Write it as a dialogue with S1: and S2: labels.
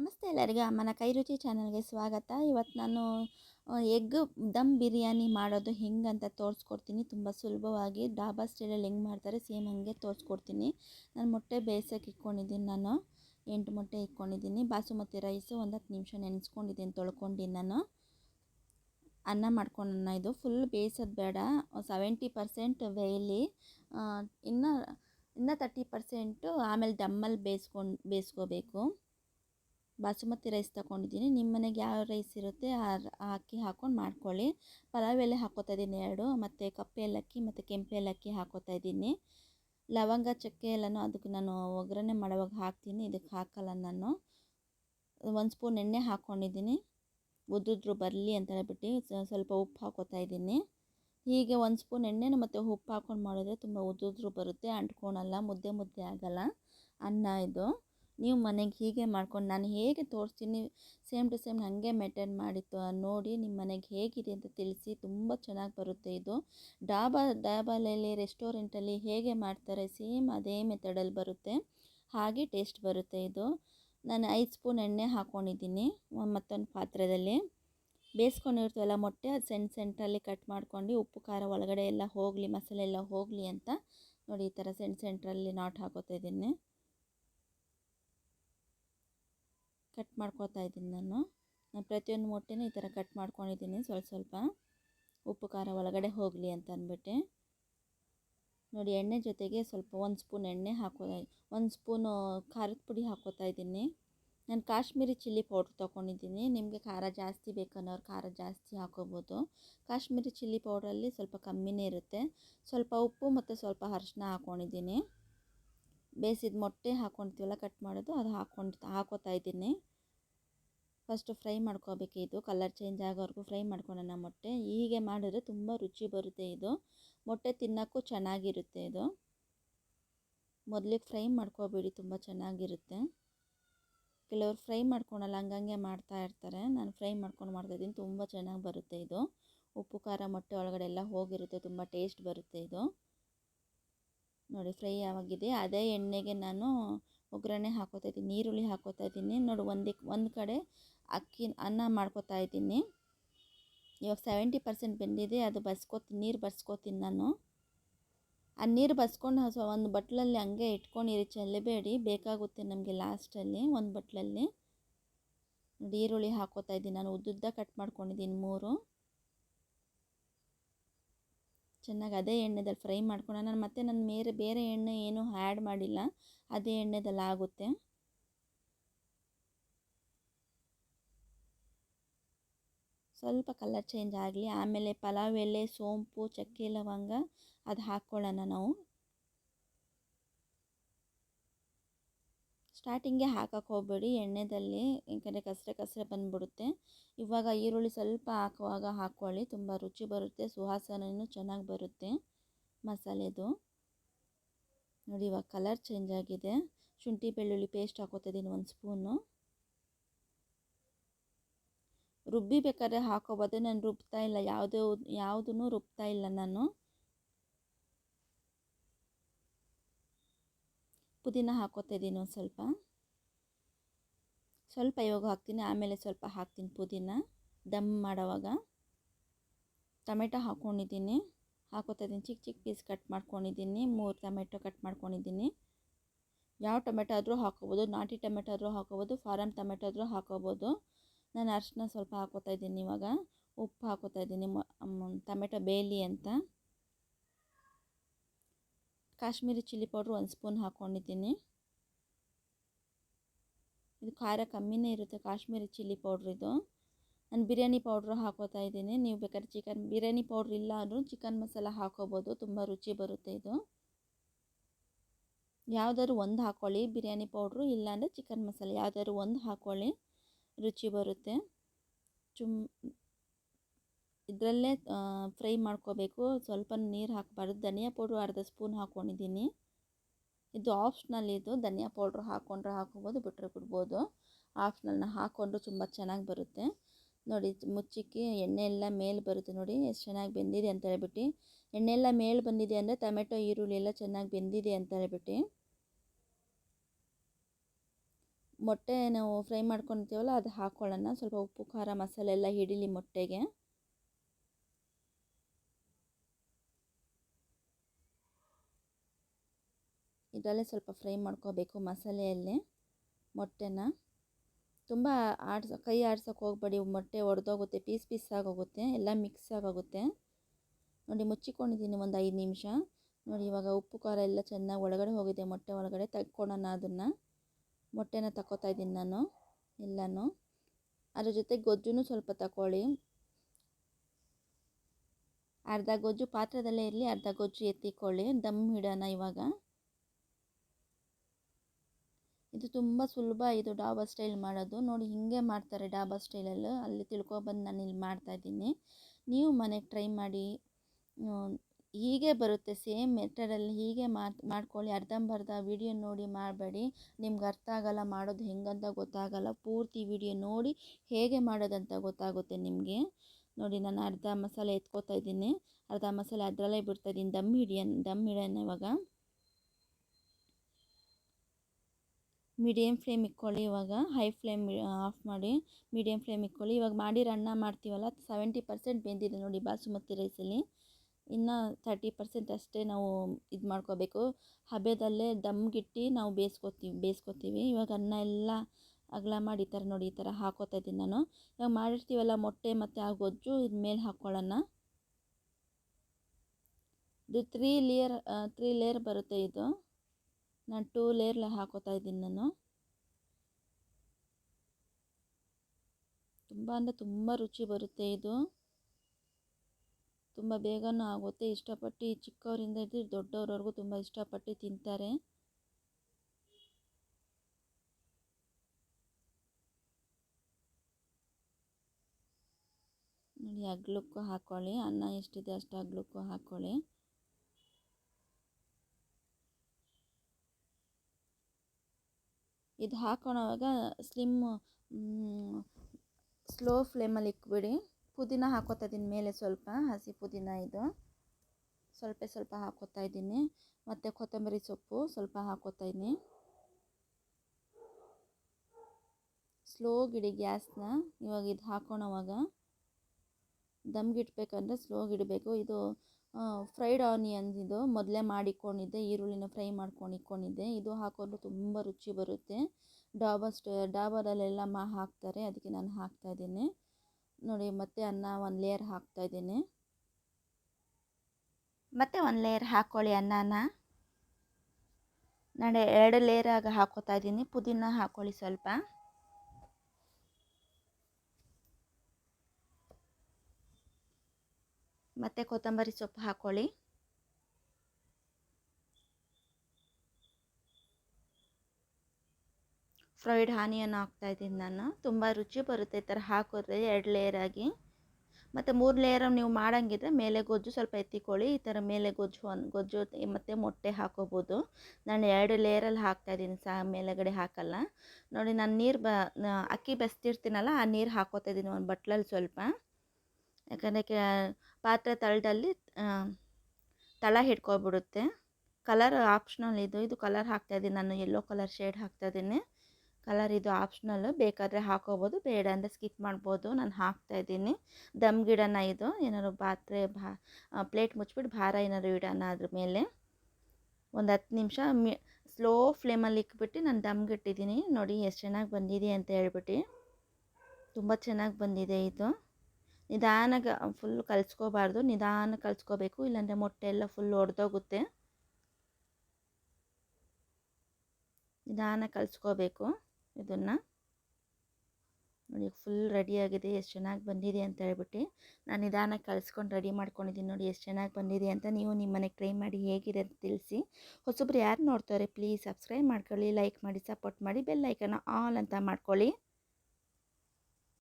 S1: ನಮಸ್ತೆ ಎಲ್ಲರಿಗೂ, ಅಮ್ಮನ ಕೈ ರುಚಿ ಚಾನಲ್ಗೆ ಸ್ವಾಗತ. ಇವತ್ತು ನಾನು ಎಗ್ ದಮ್ ಬಿರಿಯಾನಿ ಮಾಡೋದು ಹೆಂಗೆ ಅಂತ ತೋರಿಸ್ಕೊಡ್ತೀನಿ. ತುಂಬ ಸುಲಭವಾಗಿ ಡಾಬಾ ಸ್ಟೈಲಲ್ಲಿ ಹೆಂಗೆ ಮಾಡ್ತಾರೆ ಸೇಮ್ ಹಾಗೆ ತೋರಿಸ್ಕೊಡ್ತೀನಿ. ನಾನು ಮೊಟ್ಟೆ ಬೇಯಿಸೋಕೆ ಇಟ್ಕೊಂಡಿದ್ದೀನಿ ನಾನು, ಎಂಟು ಮೊಟ್ಟೆ ಇಟ್ಕೊಂಡಿದ್ದೀನಿ. ಬಾಸುಮತಿ ರೈಸು ಒಂದು ಹತ್ತು ನಿಮಿಷ ನೆನೆಸ್ಕೊಂಡಿದ್ದೀನಿ ತೊಳ್ಕೊಂಡು ನಾನು. ಅನ್ನ ಮಾಡ್ಕೊಂಡನ್ನ ಇದು. ಫುಲ್ ಬೇಯಿಸೋದು ಬೇಡ. ಸೆವೆಂಟಿ ಪರ್ಸೆಂಟ್ ಬೇಯಲಿ ಇನ್ನೂ ಇನ್ನೂ ತರ್ಟಿ ಪರ್ಸೆಂಟು ಆಮೇಲೆ ದಮ್ಮಲ್ಲಿ ಬೇಯಿಸ್ಕೊಂಡು, ಬೇಯಿಸ್ಕೋಬೇಕು. ಬಾಸುಮತಿ ರೈಸ್ ತಗೊಂಡಿದ್ದೀನಿ ನಿಮ್ಮ ಮನೆಗೆ ಯಾವ ರೈಸ್ ಇರುತ್ತೆ ಆ ಅಕ್ಕಿ ಹಾಕ್ಕೊಂಡು ಮಾಡ್ಕೊಳ್ಳಿ. ಪಲಾವ್ ಎಲೆ ಹಾಕೋತಾ ಇದ್ದೀನಿ ಎರಡು, ಮತ್ತು ಕಪ್ಪು ಏಲಕ್ಕಿ ಮತ್ತು ಕೆಂಪು ಏಲಕ್ಕಿ ಹಾಕೋತಾ ಇದ್ದೀನಿ. ಲವಂಗ, ಚಕ್ಕೆ ಎಲ್ಲನೂ ಅದಕ್ಕೆ ನಾನು ಒಗ್ಗರಣೆ ಮಾಡುವಾಗ ಹಾಕ್ತೀನಿ. ಇದಕ್ಕೆ ಹಾಕಲ್ಲ ನಾನು. ಒಂದು ಸ್ಪೂನ್ ಎಣ್ಣೆ ಹಾಕ್ಕೊಂಡಿದ್ದೀನಿ ಉದ್ದುದ್ರು ಬರಲಿ ಅಂತ ಹೇಳ್ಬಿಟ್ಟು ಸ್ವಲ್ಪ ಉಪ್ಪು ಹಾಕೋತಾ ಇದ್ದೀನಿ. ಹೀಗೆ ಒಂದು ಸ್ಪೂನ್ ಎಣ್ಣೆನ ಮತ್ತು ಉಪ್ಪು ಹಾಕ್ಕೊಂಡು ಮಾಡಿದ್ರೆ ತುಂಬ ಉದ್ದುದ್ರು ಬರುತ್ತೆ, ಅಂಟ್ಕೊಳಲ್ಲ, ಮುದ್ದೆ ಮುದ್ದೆ ಆಗಲ್ಲ. ಅನ್ನ ಇದು. ನೀವು ಮನೆಗೆ ಹೀಗೆ ಮಾಡ್ಕೊಂಡು ನಾನು ಹೇಗೆ ತೋರಿಸ್ತೀನಿ ಸೇಮ್ ಟು ಸೇಮ್ ಹಾಗೆ ಮೇಂಟೈನ್ ಮಾಡಿ ನೋಡಿ ನಿಮ್ಮ ಮನೆಗೆ ಹೇಗಿದೆ ಅಂತ ತಿಳಿಸಿ. ತುಂಬ ಚೆನ್ನಾಗಿ ಬರುತ್ತೆ ಇದು. ಡಾಬಾ, ಡಾಬಾಲಲ್ಲಿ ರೆಸ್ಟೋರೆಂಟಲ್ಲಿ ಹೇಗೆ ಮಾಡ್ತಾರೆ ಸೇಮ್ ಅದೇ ಮೆಥಡಲ್ಲಿ ಬರುತ್ತೆ. ಹಾಗೆ ಟೇಸ್ಟ್ ಬರುತ್ತೆ ಇದು. ನಾನು ಐದು ಸ್ಪೂನ್ ಎಣ್ಣೆ ಹಾಕ್ಕೊಂಡಿದ್ದೀನಿ ಮತ್ತೊಂದು ಪಾತ್ರೆಯಲ್ಲಿ ಬೇಯಿಸ್ಕೊಂಡಿರ್ತೀವಲ್ಲ ಮೊಟ್ಟೆ, ಅದು ಸೆಂಟ್ ಸೆಂಟ್ರಲ್ಲಿ ಕಟ್ ಮಾಡ್ಕೊಂಡು ಉಪ್ಪು, ಖಾರ ಒಳಗಡೆ ಎಲ್ಲ ಹೋಗಲಿ, ಮಸಾಲೆ ಎಲ್ಲ ಹೋಗಲಿ ಅಂತ ನೋಡಿ ಈ ಥರ ಸೆಂಟ್ ಸೆಂಟ್ರಲ್ಲಿ ನಾಟ್ ಹಾಕೋತಾ ಇದ್ದೀನಿ. ಕಟ್ ಮಾಡ್ಕೊತಾ ಇದ್ದೀನಿ ನಾನು. ನಾನು ಪ್ರತಿಯೊಂದು ಮೊಟ್ಟೆನೂ ಈ ಥರ ಕಟ್ ಮಾಡ್ಕೊಂಡಿದ್ದೀನಿ ಸ್ವಲ್ಪ ಸ್ವಲ್ಪ. ಉಪ್ಪು, ಖಾರ ಒಳಗಡೆ ಹೋಗಲಿ ಅಂತ ಅಂದ್ಬಿಟ್ಟು. ನೋಡಿ, ಎಣ್ಣೆ ಜೊತೆಗೆ ಸ್ವಲ್ಪ ಒಂದು ಸ್ಪೂನ್ ಎಣ್ಣೆ ಹಾಕೋ ಒಂದು ಸ್ಪೂನು ಖಾರದ ಪುಡಿ ಹಾಕೋತಾ ಇದ್ದೀನಿ. ನಾನು ಕಾಶ್ಮೀರಿ ಚಿಲ್ಲಿ ಪೌಡ್ರ್ ತೊಗೊಂಡಿದ್ದೀನಿ. ನಿಮಗೆ ಖಾರ ಜಾಸ್ತಿ ಬೇಕನ್ನೋರು ಖಾರ ಜಾಸ್ತಿ ಹಾಕೋಬೋದು. ಕಾಶ್ಮೀರಿ ಚಿಲ್ಲಿ ಪೌಡ್ರಲ್ಲಿ ಸ್ವಲ್ಪ ಕಮ್ಮಿನೇ ಇರುತ್ತೆ. ಸ್ವಲ್ಪ ಉಪ್ಪು ಮತ್ತು ಸ್ವಲ್ಪ ಅರಿಶಿನ ಹಾಕ್ಕೊಂಡಿದ್ದೀನಿ ಬೇಯಿಸಿದ ಮೊಟ್ಟೆ ಹಾಕ್ಕೊಳ್ತೀವಲ್ಲ ಕಟ್ ಮಾಡೋದು, ಅದು ಹಾಕ್ಕೊಂಡು ಹಾಕೋತಾ ಇದ್ದೀನಿ. ಫಸ್ಟು ಫ್ರೈ ಮಾಡ್ಕೋಬೇಕು ಇದು. ಕಲರ್ ಚೇಂಜ್ ಆಗೋವರೆಗೂ ಫ್ರೈ ಮಾಡ್ಕೊಳ್ಳೋಣ ಮೊಟ್ಟೆ. ಹೀಗೆ ಮಾಡಿದ್ರೆ ತುಂಬ ರುಚಿ ಬರುತ್ತೆ ಇದು. ಮೊಟ್ಟೆ ತಿನ್ನೋಕ್ಕೂ ಚೆನ್ನಾಗಿರುತ್ತೆ ಇದು. ಮೊದಲಿಗೆ ಫ್ರೈ ಮಾಡ್ಕೋಬೇಡಿ, ತುಂಬ ಚೆನ್ನಾಗಿರುತ್ತೆ. ಕೆಲವರು ಫ್ರೈ ಮಾಡ್ಕೊಳಲ್ಲ, ಹಂಗಂಗೆ ಮಾಡ್ತಾ ಇರ್ತಾರೆ. ನಾನು ಫ್ರೈ ಮಾಡ್ಕೊಂಡು ಮಾಡ್ತಾಯಿದ್ದೀನಿ ತುಂಬ ಚೆನ್ನಾಗಿ ಬರುತ್ತೆ ಇದು. ಉಪ್ಪು, ಖಾರ, ಮೊಟ್ಟೆ ಒಳಗಡೆ ಎಲ್ಲ ಹೋಗಿರುತ್ತೆ, ತುಂಬ ಟೇಸ್ಟ್ ಬರುತ್ತೆ ಇದು. ನೋಡಿ ಫ್ರೈ ಆಗಿದೆ ಅದೇ ಎಣ್ಣೆಗೆ ನಾನು ಒಗ್ಗರಣೆ ಹಾಕೋತಾ ಇದ್ದೀನಿ ಈರುಳ್ಳಿ ಹಾಕೋತಾ ಇದ್ದೀನಿ. ನೋಡಿ ಒಂದಕ್ಕೆ ಒಂದು ಕಡೆ ಅಕ್ಕಿ ಅನ್ನ ಮಾಡ್ಕೋತಾ ಇದ್ದೀನಿ. ಇವಾಗ ಸೆವೆಂಟಿ ಪರ್ಸೆಂಟ್ ಬೆಂದಿದೆ, ಅದು ಬಸ್ಕೋತೀನಿ ನೀರು ಬಸ್ಕೋತೀನಿ ನಾನು. ಆ ನೀರು ಬಸ್ಕೊಂಡು ಸೊ ಒಂದು ಬಟ್ಲಲ್ಲಿ ಹಂಗೆ ಇಟ್ಕೊಂಡಿರಿ ಚೆಲ್ಲಬೇಡಿ. ಬೇಕಾಗುತ್ತೆ ನಮಗೆ ಲಾಸ್ಟಲ್ಲಿ ಒಂದು ಬಟ್ಲಲ್ಲಿ. ನೋಡಿ, ಈರುಳ್ಳಿ ಹಾಕೋತಾ ಇದ್ದೀನಿ ನಾನು, ಉದ್ದುದ್ದ ಕಟ್ ಮಾಡ್ಕೊಂಡಿದ್ದೀನಿ ಮೂರು. ಚೆನ್ನಾಗಿ ಅದೇ ಎಣ್ಣೆದಲ್ಲಿ ಫ್ರೈ ಮಾಡ್ಕೊಂಡು ನಾನು ಮತ್ತೆ ನಾನು ಬೇರೆ ಬೇರೆ ಎಣ್ಣೆ ಏನೂ ಆ್ಯಡ್ ಮಾಡಿಲ್ಲ. ಅದೇ ಎಣ್ಣೆದಲ್ಲಿ ಆಗುತ್ತೆ. ಸ್ವಲ್ಪ ಕಲರ್ ಚೇಂಜ್ ಆಗಲಿ, ಆಮೇಲೆ ಪಲಾವ್ ಎಲೆ, ಸೋಂಪು, ಚಕ್ಕೆ ಲವಂಗ ಅದು ಹಾಕ್ಕೊಳ್ಳೋಣ ನಾವು. ಸ್ಟಾರ್ಟಿಂಗೆ ಹಾಕಕ್ಕೆ ಹೋಗಬೇಡಿ. ಎಣ್ಣೆದಲ್ಲಿ ಏಕೆಂದರೆ ಕಸರೆ ಕಸರೆ ಬಂದುಬಿಡುತ್ತೆ. ಇವಾಗ ಈರುಳ್ಳಿ ಸ್ವಲ್ಪ ಹಾಕುವಾಗ ಹಾಕ್ಕೊಳ್ಳಿ. ತುಂಬ ರುಚಿ ಬರುತ್ತೆ. ಸುವಾಸನೆಯೂ ಚೆನ್ನಾಗಿ ಬರುತ್ತೆ ಮಸಾಲೆದು. ನೋಡಿ ಇವಾಗ ಕಲರ್ ಚೇಂಜ್ ಆಗಿದೆ. ಶುಂಠಿ, ಬೆಳ್ಳುಳ್ಳಿ ಪೇಸ್ಟ್ ಹಾಕೋತಿದ್ದೀನಿ ಒಂದು ಸ್ಪೂನು ರುಬ್ಬಿ ಬೇಕಾದ್ರೆ ಹಾಕೋಬೋದು. ನಾನು ರುಬ್ತಾ ಇಲ್ಲ. ಯಾವುದೇ ಯಾವುದೂ ರುಬ್ತಾ ಇಲ್ಲ ನಾನು. ಪುದೀನ ಹಾಕೋತಾ ಇದ್ದೀನಿ ಒಂದು ಸ್ವಲ್ಪ. ಸ್ವಲ್ಪ ಇವಾಗ ಹಾಕ್ತೀನಿ, ಆಮೇಲೆ ಸ್ವಲ್ಪ ಹಾಕ್ತೀನಿ ಪುದೀನ. ದಮ್ ಮಾಡೋವಾಗ. ಟೊಮೆಟೊ ಹಾಕ್ಕೊಂಡಿದ್ದೀನಿ ಹಾಕೋತಾ ಇದ್ದೀನಿ ಚಿಕ್ಕ ಚಿಕ್ಕ ಪೀಸ್ ಕಟ್ ಮಾಡ್ಕೊಂಡಿದ್ದೀನಿ. ಮೂರು ಟೊಮೆಟೊ ಕಟ್ ಮಾಡ್ಕೊಂಡಿದ್ದೀನಿ. ಯಾವ ಟೊಮೆಟೊ ಆದರೂ ಹಾಕೋಬೋದು, ನಾಟಿ ಟೊಮೆಟೊ ಆದರೂ ಹಾಕೋಬೋದು ಫಾರಮ್ ಟೊಮೆಟೊ ಆದರೂ ಹಾಕೋಬೋದು. ನಾನು ಅರಶಿನ ಸ್ವಲ್ಪ ಹಾಕೋತಾ ಇದ್ದೀನಿ ಇವಾಗ. ಉಪ್ಪು ಹಾಕೋತಾ ಇದ್ದೀನಿ ಟೊಮೆಟೊ ಬೇಯಲಿ ಅಂತ. ಕಾಶ್ಮೀರಿ ಚಿಲ್ಲಿ ಪೌಡ್ರ್ ಒಂದು ಸ್ಪೂನ್ ಹಾಕ್ಕೊಂಡಿದ್ದೀನಿ. ಇದು ಖಾರ ಕಮ್ಮಿನೇ ಇರುತ್ತೆ ಕಾಶ್ಮೀರಿ ಚಿಲ್ಲಿ ಪೌಡ್ರ್ ಇದು. ನಾನು ಬಿರಿಯಾನಿ ಪೌಡ್ರ್ ಹಾಕೋತಾ ಇದ್ದೀನಿ. ನೀವು ಬೇಕಾದ್ರೆ ಚಿಕನ್, ಬಿರಿಯಾನಿ ಪೌಡ್ರ್ ಇಲ್ಲ ಅಂದರೂ ಚಿಕನ್ ಮಸಾಲ ಹಾಕೋಬೋದು. ತುಂಬ ರುಚಿ ಬರುತ್ತೆ ಇದು. ಯಾವುದಾದ್ರು ಒಂದು ಹಾಕ್ಕೊಳ್ಳಿ ಬಿರಿಯಾನಿ ಪೌಡ್ರು ಇಲ್ಲಾಂದರೆ ಚಿಕನ್ ಮಸಾಲೆ. ಯಾವುದಾದ್ರು ಒಂದು ಹಾಕ್ಕೊಳ್ಳಿ ರುಚಿ ಬರುತ್ತೆ. ಚುಮ್ ಇದರಲ್ಲೇ ಫ್ರೈ ಮಾಡ್ಕೋಬೇಕು. ಸ್ವಲ್ಪ ನೀರು ಹಾಕಬಾರ್ದು. ಧನಿಯಾ ಪೌಡ್ರು ಅರ್ಧ ಸ್ಪೂನ್ ಹಾಕ್ಕೊಂಡಿದ್ದೀನಿ ಇದು ಆಪ್ಷನಲ್ ಇದು. ಧನಿಯಾ ಪೌಡ್ರು ಹಾಕ್ಕೊಂಡ್ರೆ ಹಾಕೋಬೋದು ಬಿಟ್ಟರೆ ಬಿಡ್ಬೋದು. ಆಪ್ಷನಲ್ನ ಹಾಕ್ಕೊಂಡ್ರು ತುಂಬ ಚೆನ್ನಾಗಿ ಬರುತ್ತೆ. ನೋಡಿ, ಮುಚ್ಚಿಕ್ಕಿ ಎಣ್ಣೆ ಎಲ್ಲ ಮೇಲೆ ಬರುತ್ತೆ ನೋಡಿ. ಎಷ್ಟು ಚೆನ್ನಾಗಿ ಬೆಂದಿದೆ ಅಂತ ಹೇಳ್ಬಿಟ್ಟು. ಎಣ್ಣೆ ಎಲ್ಲ ಮೇಲೆ ಬಂದಿದೆ ಅಂದರೆ ಟೊಮೆಟೊ, ಈರುಳ್ಳಿ ಎಲ್ಲ ಚೆನ್ನಾಗಿ ಬೆಂದಿದೆ ಅಂತ ಹೇಳ್ಬಿಟ್ಟು. ಮೊಟ್ಟೆ ನಾವು ಫ್ರೈ ಮಾಡ್ಕೊತೀವಲ್ಲ ಅದು ಹಾಕ್ಕೊಳ್ಳೋಣ ಸ್ವಲ್ಪ ಉಪ್ಪು, ಖಾರ, ಮಸಾಲೆ ಎಲ್ಲ ಹಿಡೀಲಿ ಮೊಟ್ಟೆಗೆ. ಇದರಲ್ಲೇ ಸ್ವಲ್ಪ ಫ್ರೈ ಮಾಡ್ಕೋಬೇಕು ಮಸಾಲೆಯಲ್ಲೇ ಮೊಟ್ಟೆನ. ತುಂಬ ಆಡ್ಸ, ಕೈ ಆಡ್ಸೋಕೆ ಹೋಗ್ಬೇಡಿ, ಮೊಟ್ಟೆ ಒಡೆದೋಗುತ್ತೆ, ಪೀಸ್ ಪೀಸ್ ಆಗೋಗುತ್ತೆ, ಎಲ್ಲ ಮಿಕ್ಸ್ ಆಗೋಗುತ್ತೆ. ನೋಡಿ ಮುಚ್ಚಿಕೊಂಡಿದ್ದೀನಿ ಒಂದು ಐದು ನಿಮಿಷ. ನೋಡಿ ಇವಾಗ ಉಪ್ಪು, ಖಾರ ಎಲ್ಲ ಚೆನ್ನಾಗಿ ಒಳಗಡೆ ಹೋಗಿದೆ, ಮೊಟ್ಟೆ ಒಳಗಡೆ ತೆಗ್ಕೊಳ್ಳೋಣ ಅದನ್ನು. ಮೊಟ್ಟೆನ ತಗೋತಾ ಇದ್ದೀನಿ ನಾನು, ಎಲ್ಲನೂ. ಅದ್ರ ಜೊತೆ ಗೊಜ್ಜು ಸ್ವಲ್ಪ ತಗೊಳ್ಳಿ ಅರ್ಧ ಗೊಜ್ಜು, ಪಾತ್ರದಲ್ಲೇ ಇರಲಿ, ಅರ್ಧ ಗೊಜ್ಜು ಎತ್ತಿಕೊಳ್ಳಿ, ದಮ್ ಇಡೋಣ ಇವಾಗ. ಇದು ತುಂಬ ಸುಲಭ, ಇದು ಡಾಬಾ ಸ್ಟೈಲ್ ಮಾಡೋದು. ನೋಡಿ, ಹೀಗೆ ಮಾಡ್ತಾರೆ ಡಾಬಾ ಸ್ಟೈಲಲ್ಲಿ. ಅಲ್ಲಿ ತಿಳ್ಕೊಬಂದು ನಾನು ಇಲ್ಲಿ ಮಾಡ್ತಾಯಿದ್ದೀನಿ ನೀವು ಮನೆಗೆ ಟ್ರೈ ಮಾಡಿ. ಹೀಗೆ ಬರುತ್ತೆ. ಸೇಮ್ ಮೆಥಡಲ್ಲಿ ಹೀಗೆ ಮಾಡ್ಕೊಳ್ಳಿ. ಅರ್ಧಂಬರ್ಧ ವಿಡಿಯೋ ನೋಡಿ ಮಾಡಬೇಡಿ. ನಿಮ್ಗೆ ಅರ್ಥ ಆಗಲ್ಲ, ಮಾಡೋದು ಹೆಂಗಂತ ಗೊತ್ತಾಗಲ್ಲ. ಪೂರ್ತಿ ವಿಡಿಯೋ ನೋಡಿ ಹೇಗೆ ಮಾಡೋದಂತ ಗೊತ್ತಾಗುತ್ತೆ ನಿಮಗೆ. ನೋಡಿ, ನಾನು ಅರ್ಧ ಮಸಾಲೆ ಎತ್ಕೋತಾ ಇದ್ದೀನಿ. ಅರ್ಧ ಮಸಾಲೆ ಅದರಲ್ಲೇ ಬಿಡ್ತಾಯಿದ್ದೀನಿ ದಮ್ ಹಿಡಿಯನ್, ದಮ್ ಹಿಡಿಯೋಣ ಇವಾಗ. ಮೀಡಿಯಮ್ ಫ್ಲೇಮ್ ಇಕ್ಕೊಳ್ಳಿ ಇವಾಗ, ಹೈ ಫ್ಲೇಮ್ ಆಫ್ ಮಾಡಿ ಮೀಡಿಯಮ್ ಫ್ಲೇಮ್ ಇಕ್ಕೊಳ್ಳಿ. ಇವಾಗ ಮಾಡಿರೋ ಅನ್ನ ಮಾಡ್ತೀವಲ್ಲ, ಸೆವೆಂಟಿ ಪರ್ಸೆಂಟ್ ಬೆಂದಿದೆ ನೋಡಿ ಬಾಸುಮತಿ ರೈಸಲ್ಲಿ ಇನ್ನು ತರ್ಟಿ ಪರ್ಸೆಂಟ್ ಅಷ್ಟೇ ನಾವು ಇದು ಮಾಡ್ಕೋಬೇಕು. ಹಬೆದಲ್ಲೇ ದಮ್ಗಿಟ್ಟು ನಾವು ಬೇಯಿಸ್ಕೊತೀವಿ ಬೇಯಿಸ್ಕೊತೀವಿ ಇವಾಗ ಅನ್ನ ಎಲ್ಲ ಅಗಲ ಮಾಡಿ ಈ ಥರ ನೋಡಿ, ಈ ಥರ ಹಾಕೋತಾ ಇದ್ದೀನಿ ನಾನು. ಇವಾಗ ಮಾಡಿರ್ತೀವಲ್ಲ ಮೊಟ್ಟೆ ಮತ್ತು ಆ ಗೊಜ್ಜು ಇದ್ರ ಮೇಲೆ ಹಾಕ್ಕೊಳ್ಳೋಣ ಇದು ತ್ರೀ ಲೇಯರ್ ತ್ರೀ ಲೇಯರ್ ಬರುತ್ತೆ ಇದು. ನಾನು ಟೂ ಲೇಯರ್ ಹಾಕೋತಾ ಇದ್ದೀನಿ ನಾನು. ತುಂಬ ಅಂದರೆ ತುಂಬ ರುಚಿ ಬರುತ್ತೆ ಇದು. ತುಂಬ ಬೇಗನೂ ಆಗುತ್ತೆ. ಇಷ್ಟಪಟ್ಟು ಚಿಕ್ಕವರಿಂದ ಹಿಡಿದು ದೊಡ್ಡವ್ರವರೆಗೂ ತುಂಬ ಇಷ್ಟಪಟ್ಟು ತಿಂತಾರೆ. ನೋಡಿ ಅಗ್ಲಕ್ಕೂ ಹಾಕ್ಕೊಳ್ಳಿ ಅನ್ನ ಎಷ್ಟಿದೆ ಅಷ್ಟು ಅಗ್ಲಕ್ಕೂ ಹಾಕ್ಕೊಳ್ಳಿ ಇದು ಹಾಕೊಳ್ಳೋವಾಗ ಸ್ಲಿಮ್ ಸ್ಲೋ ಫ್ಲೇಮಲ್ಲಿ ಇಕ್ಬಿಡಿ. ಪುದೀನ ಹಾಕೋತಾ ಇದ್ದೀನಿ ಮೇಲೆ ಸ್ವಲ್ಪ, ಹಸಿ ಪುದೀನ ಇದು. ಸ್ವಲ್ಪ ಸ್ವಲ್ಪ ಹಾಕೋತಾ ಇದ್ದೀನಿ ಮತ್ತು ಕೊತ್ತಂಬರಿ ಸೊಪ್ಪು ಸ್ವಲ್ಪ ಹಾಕೋತಾ ಇದ್ದೀನಿ ಸ್ಲೋಗಿಡಿ ಗ್ಯಾಸ್ನ ಇವಾಗ ಇದು ಹಾಕೋಣವಾಗ ದಮ್ಗಿಡ್ಬೇಕಂದ್ರೆ ಸ್ಲೋಗಿಡಬೇಕು ಇದು ಫ್ರೈಡ್ ಆನಿಯನ್ಸ್ ಇದು ಮೊದಲೇ ಮಾಡಿಕೊಂಡಿದ್ದೆ, ಈರುಳ್ಳಿನ ಫ್ರೈ ಮಾಡ್ಕೊಂಡು ಇಟ್ಕೊಂಡಿದ್ದೆ ಇದು ಹಾಕೊಂಡು ತುಂಬ ರುಚಿ ಬರುತ್ತೆ. ಡಾಬಾ ಸ್ಟ, ಡಾಬಾದಲ್ಲೆಲ್ಲ ಮಾ ಹಾಕ್ತಾರೆ, ಅದಕ್ಕೆ ನಾನು ಹಾಕ್ತಾಯಿದ್ದೀನಿ ನೋಡಿ, ಮತ್ತೆ ಅನ್ನ ಒಂದು ಲೇಯರ್ ಹಾಕ್ತಾಯಿದ್ದೀನಿ ಮತ್ತೆ ಒಂದು ಲೇಯರ್ ಹಾಕ್ಕೊಳ್ಳಿ ಅನ್ನನ. ನಾನು ಎರಡು ಲೇಯರಾಗಿ ಹಾಕೋತಾ ಇದ್ದೀನಿ. ಪುದೀನ ಹಾಕ್ಕೊಳ್ಳಿ ಸ್ವಲ್ಪ. ಮತ್ತು ಕೊತ್ತಂಬರಿ ಸೊಪ್ಪು ಹಾಕ್ಕೊಳ್ಳಿ ಫ್ರೈಡ್ ಹಾನಿಯನ್ನು ಹಾಕ್ತಾಯಿದ್ದೀನಿ ನಾನು. ತುಂಬ ರುಚಿ ಬರುತ್ತೆ ಈ ಥರ ಹಾಕಿದ್ರೆ ಎರಡು ಆಗಿ. ಮತ್ತು ಮೂರು ಲೇಯರ್ ನೀವು ಮಾಡೋಂಗಿದ್ರೆ ಮೇಲೆ ಗೊಜ್ಜು ಸ್ವಲ್ಪ ಎತ್ತಿಕೊಳ್ಳಿ. ಈ ಥರ ಮೇಲೆ ಗೊಜ್ಜು ಒಂದು ಗೊಜ್ಜು ಮತ್ತು ಮೊಟ್ಟೆ ಹಾಕೋಬೋದು. ನಾನು ಎರಡು ಲೇಯರಲ್ಲಿ ಹಾಕ್ತಾಯಿದ್ದೀನಿ ಸಹ ಮೇಲೆಗಡೆ ಹಾಕಲ್ಲ. ನೋಡಿ ನಾನು ನೀರು ಬ ಅಕ್ಕಿ ಬೆಸ್ತಿರ್ತೀನಲ್ಲ ಆ ನೀರು ಹಾಕೋತಾ ಒಂದು ಬಟ್ಲಲ್ಲಿ ಸ್ವಲ್ಪ. ಯಾಕಂದರೆ ಪಾತ್ರೆ ತಳದಲ್ಲಿ ತಳ ಹಿಡ್ಕೊಬಿಡುತ್ತೆ. ಕಲರ್ ಆಪ್ಷನಲ್ ಇದು ಇದು ಕಲರ್ ಹಾಕ್ತಾ ಇದ್ದೀನಿ ನಾನು ಯೆಲ್ಲೋ ಕಲರ್ ಶೇಡ್ ಹಾಕ್ತಾ ಇದ್ದೀನಿ. ಕಲರ್ ಇದು ಆಪ್ಷನಲ್ ಬೇಕಾದರೆ ಹಾಕೋಬೋದು, ಬೇಡ ಅಂದರೆ ಸ್ಕಿಪ್ ಮಾಡ್ಬೋದು, ನಾನು ಹಾಕ್ತಾ ಇದ್ದೀನಿ. ದಮ್ ಗಿಡನ ಇದು, ಏನಾದ್ರು ಪಾತ್ರೆ ಭಾ ಪ್ಲೇಟ್ ಮುಚ್ಚಿಬಿಟ್ಟು ಭಾರ ಏನಾದ್ರು ಇಡೋಣ ಅದ್ರ ಮೇಲೆ. ಒಂದು ಹತ್ತು ನಿಮಿಷ ಮಿ ಸ್ಲೋ ಫ್ಲೇಮಲ್ಲಿ ಇಕ್ಬಿಟ್ಟು ನಾನು ದಮ್ ಗಿಟ್ಟಿದ್ದೀನಿ. ನೋಡಿ ಎಷ್ಟು ಚೆನ್ನಾಗಿ ಬಂದಿದೆ ಅಂತ ಹೇಳ್ಬಿಟ್ಟು. ತುಂಬ ಚೆನ್ನಾಗಿ ಬಂದಿದೆ ಇದು. ನಿಧಾನಾಗ ಫುಲ್ ಕಲಿಸ್ಕೋಬಾರ್ದು. ನಿಧಾನ ಕಲಿಸ್ಕೋಬೇಕು. ಇಲ್ಲಾಂದರೆ ಮೊಟ್ಟೆ ಎಲ್ಲ ಫುಲ್ ಒಡೆದೋಗುತ್ತೆ. ನಿಧಾನ ಕಲಿಸ್ಕೋಬೇಕು ಇದನ್ನು. ನೋಡಿ ಫುಲ್ ರೆಡಿಯಾಗಿದೆ ಎಷ್ಟು ಚೆನ್ನಾಗಿ ಬಂದಿದೆ ಅಂತ ಹೇಳ್ಬಿಟ್ಟು ನಾನು ನಿಧಾನಕ್ಕೆ ಕಲಿಸ್ಕೊಂಡು ರೆಡಿ ಮಾಡ್ಕೊಂಡಿದ್ದೀನಿ ನೋಡಿ, ಎಷ್ಟು ಚೆನ್ನಾಗಿ ಬಂದಿದೆ ಅಂತ ನೀವು ನಿಮ್ಮ ಮನೆಗೆ ಟ್ರೈ ಮಾಡಿ ಹೇಗಿದೆ ಅಂತ ತಿಳಿಸಿ. ಹೊಸಬ್ರು ಯಾರು ನೋಡ್ತಾರೆ ಪ್ಲೀಸ್ ಸಬ್ಸ್ಕ್ರೈಬ್ ಮಾಡ್ಕೊಳ್ಳಿ ಲೈಕ್ ಮಾಡಿ ಸಪೋರ್ಟ್ ಮಾಡಿ ಬೆಲ್ ಲೈಕನ್ನು ಆಲ್ ಅಂತ ಮಾಡ್ಕೊಳ್ಳಿ.